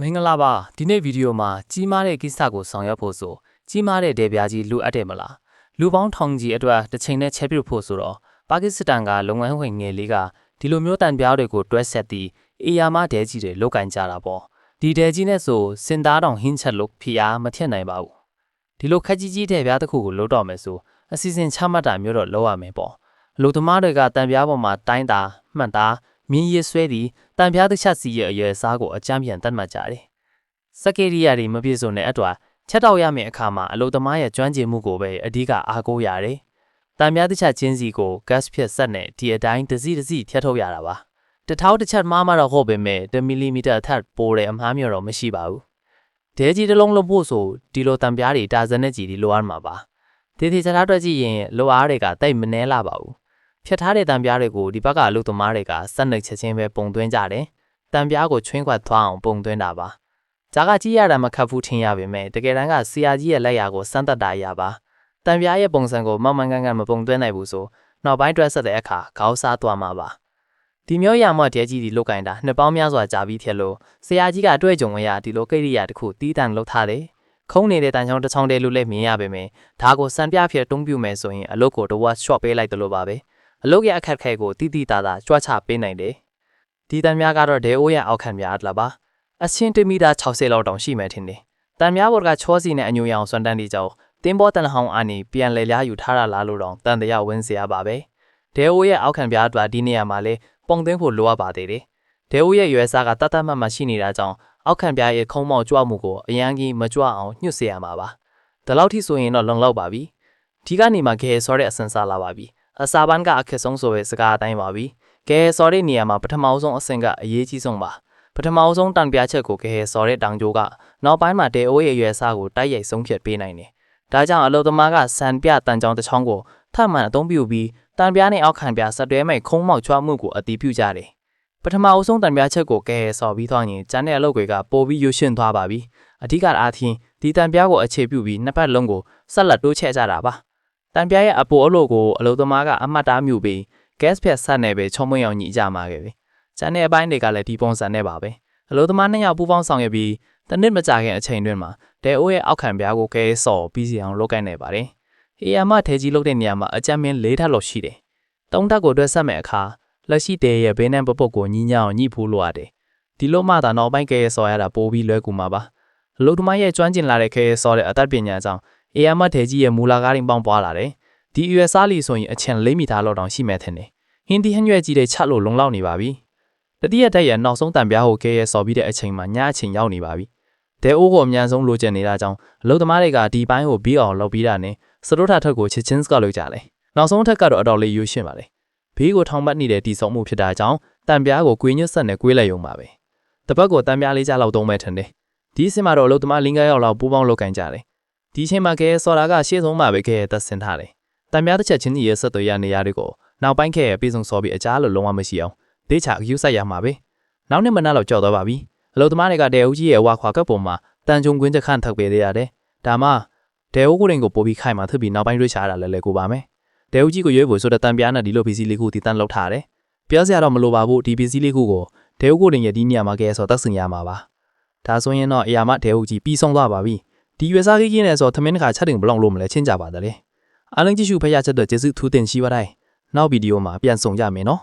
မင်္ဂလာပါဒီနေ့ဗီဒီယိုမှာကြီးမားတဲ့ကိစ္စကိုဆောင်ရွက်ဖို့ဆိုကြီးမားတဲ့ဒေပြားကြီးလိုအပ်တယ်မလားလူပေါင်းထောင်ကြီးအတွက်တစ်ချိန်နဲ့ချက်ပြုတ်ဖို့ဆိုတော့ပါကစ္စတန်ကလုပ်ငန်းဝင်ငယ်လေးကဒီလိုမျိုးတန်ပြားတွေကိုတွဲဆက်ပြီးအေယာမဒဲကြီးတွေလုတ်ကင်ကြတာပေါ့ဒီဒဲကြီးနဲ့ဆိုစင်သားတောင်ဟင်းချက်လို့ဖီအားမထက်နိုင်ပါဘူးဒီလိုခက်ကြီးကြီးတဲ့ပြားတစ်ခုကိုလုတ်တော့မယ်ဆိုအစီအစဉ်ချမှတ်တာမျိုးတော့လုပ်ရမယ်ပေါ့အလူသမားတွေကတန်ပြားပေါ်မှာတိုင်းတာမှန်တာ မြင်းရည်ဆွဲပြီးတန်ပြားတစ်ချက်စီရဲ့အရွယ်စားကိုအကြမ်းပြန်တတ်မှတ်ကြတယ်စက်ကေရီယာတွေမပြည့်စုံတဲ့အတွက်ချက်တောက်ရမယ့်အခါမှာအလုသမားရဲ့ကျွမ်းကျင်မှုကိုပဲအဓိကအားကိုးရတယ်။တံများတစ်ချက်ချင်းစီကို gas ဖြစ်ဆက်နဲ့ဒီအတိုင်းတစ်စီတစ်စီဖြတ်ထုတ်ရတာပါ။တထောက်တစ်ချက်မှားမှတော့ဟုတ်ပေမဲ့1မီလီမီတာအထက်ပိုတဲ့အမှားမျိုးတော့မရှိပါဘူး။ဒဲကြီးတစ်လုံးလုံးဖို့ဆိုဒီလိုတံပြားတွေတာဇန်နဲ့ကြီးဒီလိုအားမှာပါ။ဒီဒီစထားတွက်ကြည့်ရင်လိုအားတွေကတိတ်မနှဲလာပါဘူး။ ဖြတ်ထားတဲ့တံပြားတွေကိုဒီဘက်ကအလုသမားတွေကစက်နှိပ်ချက်ချင်းပဲပုံသွင်းကြတယ်။တံပြားကိုချွင်းခွက်သွားအောင်ပုံသွင်းတာပါ။ဂျာကကြီးရတာမခတ်ဘူးထင်ရပေမဲ့တကယ်တမ်းကဆရာကြီးရဲ့လက်ရာကိုစမ်းသပ်တာအရာပါတန်ပြားရဲ့ပုံစံကိုမောင်မန်ကန်ကန်မပုံသွင်းနိုင်ဘူးဆိုနောက်ပိုင်းတွက်ဆက်တဲ့အခါခေါင်းစားသွားမှာပါဒီမျိုးရမတဲကြီးဒီလုတ်ကင်တာနှစ်ပေါင်းများစွာကြာပြီးထက်လို့ဆရာကြီးကအတွေ့အကြုံအရဒီလိုကိရိယာတစ်ခုတီးတန်လှုပ်ထားတယ်ခုံးနေတဲ့တန်ချောင်းတစ်ချောင်းတည်းလို့လည်းမြင်ရပေမဲ့ဒါကိုစံပြဖြစ်တုံးပြမယ်ဆိုရင်အလုတ်ကိုတဝက် short ပေးလိုက်တယ်လို့ပါပဲ အလုတ်ရဲ့အခက်ခဲကိုတိတိတာတာကြွားချပေးနိုင်တယ်ဒီတန်များကတော့ဒဲအိုးရဲ့အောက်ခံများအလားပါအချင်း1မီတာ60လောက်တောင်ရှိမှထင်တယ်။တန်များဘော်ကချောစီနဲ့အညူရောင်စွမ်းတန်းတီကြောင့်တင်းဘောတန်ဟောင်းအာနီပြန်လဲလားယူထားတာလားလို့တော့တန်တရားဝင်းစရာပါပဲ။ဒဲအိုရဲ့အောက်ခံပြားအတွက်ဒီနေရာမှာလဲပုံသွင်းဖို့လိုအပ်ပါသေးတယ်။ဒဲအိုရဲ့ရွယ်စားကတတ်တတ်မှတ်မှရှိနေတာကြောင့်အောက်ခံပြားရဲ့ခုံးမောက်ကြွမှုကိုအရန်ကြီးမကြွအောင်ညှွတ်စေရမှာပါ။ဒါလောက်ထိဆိုရင်တော့လုံလောက်ပါပြီ။ဒီကနေမှခဲဆော်တဲ့အစင်စားလာပါပြီ။ အစာပန်းကအခက်ဆုံးဆိုပဲစကားအတိုင်းပါပြီ။ကဲဆော်တဲ့နေရာမှာပထမဆုံးအဆင့်ကအရေးကြီးဆုံးပါ။ပထမအဆုံးတန်ပြချက်ကိုကဲစော်တဲ့တောင်ကျိုးကနောက်ပိုင်းမှာတဲအိုးရဲ့ရွယ်စားကိုတိုက်ရိုက်ဆုံးဖြတ်ပေးနိုင်တယ်။ဒါကြောင့်အလုသမားကစံပြတန်ကြောင်တစ်ချောင်းကိုထပ်မံအသုံးပြုပြီးတန်ပြားနဲ့အောက်ခံပြားဆက်တွဲမဲ့ခုံးမောက်ချွားမှုကိုအတည်ပြုကြတယ်။ပထမအဆုံးတန်ပြားချက်ကိုကဲစော်ပြီးသွားရင်ကျန်တဲ့အလုပ်တွေကပိုပြီးရွှင်သွားပါပြီ။အဓိကအားဖြင့်ဒီတန်ပြားကိုအခြေပြုပြီးနှစ်ဖက်လုံးကိုဆက်လက်တိုးချဲ့ကြတာပါ။ တန်ပြားရဲ့အပိုအလို့ကိုအလုသမားကအမှတ်တားမြူပြီး gas ဖြတ်ဆက်နေပဲချုံမွေအောင်ညီကြမှာခဲ့ပြီ။ကျန်တဲ့အပိုင်းတွေကလည်းဒီပုံစံနဲ့ပါပဲ။အလို့သမားနှစ်ယောက်ပူးပေါင်းဆောင်ရွက်ပြီးတနစ်မကြခင်အချိန်တွင်းမှာဒဲအိုးရဲ့အောက်ခံပြားကိုကဲဆော်ပြီးစီအောင်လုပ်ကိုင်းနေပါတယ်။ဟီယာမထဲကြီးလုပ်တဲ့နေရာမှာအကြမ်းမင်း၄ထပ်လောက်ရှိတယ်။သုံးထပ်ကိုတွဲဆက်မဲ့အခါလက်ရှိတဲရဲ့ဘေးနံပပုတ်ကိုညီညအောင်ညှိဖို့လိုရတယ်။ဒီလိုမှသာနောက်ပိုင်းကဲဆော်ရတာပိုပြီးလွယ်ကူမှာပါ။အလို့သမားရဲ့ကျွမ်းကျင်လာတဲ့ကဲဆော်တဲ့အတတ်ပညာကြောင့် ဟီယာမထဲကြီးရဲ့မူလာကားရင်းပေါင်းပွားလာတယ်။ဒီ US စားလီဆိုရင်အချင်၄မီတာလောက်တောင်ရှိမဲ့ထင်တယ်။ဟင်းဒီဟန်ရွက်ကြီးတဲ့ချက်လို့လုံလောက်နေပါပြီ။တတိယတက်ရဲ့နောက်ဆုံးတံပြားကိုကဲရဲစော်ပြီးတဲ့အချိန်မှာညအချိန်ရောက်နေပါပြီ။ဒဲအိုးကိုအမြန်ဆုံးလိုချင်နေတာကြောင့်အလုသမားတွေကဒီပိုင်းကိုပြီးအောင်လုပ်ပြီးတာနဲ့စတိုးထာထက်ကိုချစ်ချင်းစကလုပ်ကြတယ်။နောက်ဆုံးထက်ကတော့အတော်လေးရွှေ့ရှင်းပါလေ။ဘေးကိုထောင်ပတ်နေတဲ့တီဆုံမှုဖြစ်တာကြောင့်တံပြားကိုကွေးညွတ်ဆက်နဲ့ကွေးလိုက်ရုံပါပဲ။တပတ်ကိုတံပြားလေးကြလောက်သုံးမဲ့ထင်တယ်။ဒီအစင်မှာတော့အလုသမားလင်းကားရောက်လောက်ပူးပေါင်းလုပ်ကင်ကြတယ်။ ဒီအချိန်မှာကဲစော်တာကရှေ့ဆုံးမှာပဲကဲသက်ဆင်ထားတယ်။တံပြားတစ်ချက်ချင်းကြီးရဲ့ဆက်သွယ်ရနေရတွေကိုနောက်ပိုင်းခဲပြေဆုံးစော်ပြီးအကြားလို့လုံးဝမရှိအောင်ဒေးချာအယူဆိုင်ရမှာပဲ။နောက်နှစ်မနက်လောက်ကြောက်သွားပါပြီအလုသမားတွေကတဲဦးကြီးရဲ့ဝါခွာကပ်ပေါ်မှာတန်ကြုံကွင်းချက်ခန့်ထုတ်ပေးရတဲ့ဒါမှတဲဦးကိုရင်ကိုပို့ပြီးခိုင်မှာ thức ပြီးနောက်ပိုင်းရွေးချတာလဲလဲကိုပါမယ်တဲဦးကြီးကိုရွေးဖို့ဆိုတဲ့တန်ပြားနဲ့ဒီလိုပစ္စည်းလေးခုတည်တန်းလောက်ထားတယ်ပြောစရာတော့မလိုပါဘူးဒီပစ္စည်းလေးခုကိုတဲဦးကိုရင်ရဲ့ဒီနေရာမှာကဲဆိုတက်ဆင်ရမှာပါဒါဆိုရင်တော့အရာမတဲဦးကြီးပြီးဆုံးသွားပါပြီ ဒီရွေးစားကြီးကြီးနဲ့ဆိုသမင်းတခါချက်တင်ဘလောက်လို့မလဲချင်းကြပါတည်းအားလုံးကြည့်ရှုဖတ်ရချက်တော့ကျေးဇူးထူးတင်ရှိပါတိုင်းနောက်ဗီဒီယိုမှာပြန်ဆောင်ကြမယ်နော်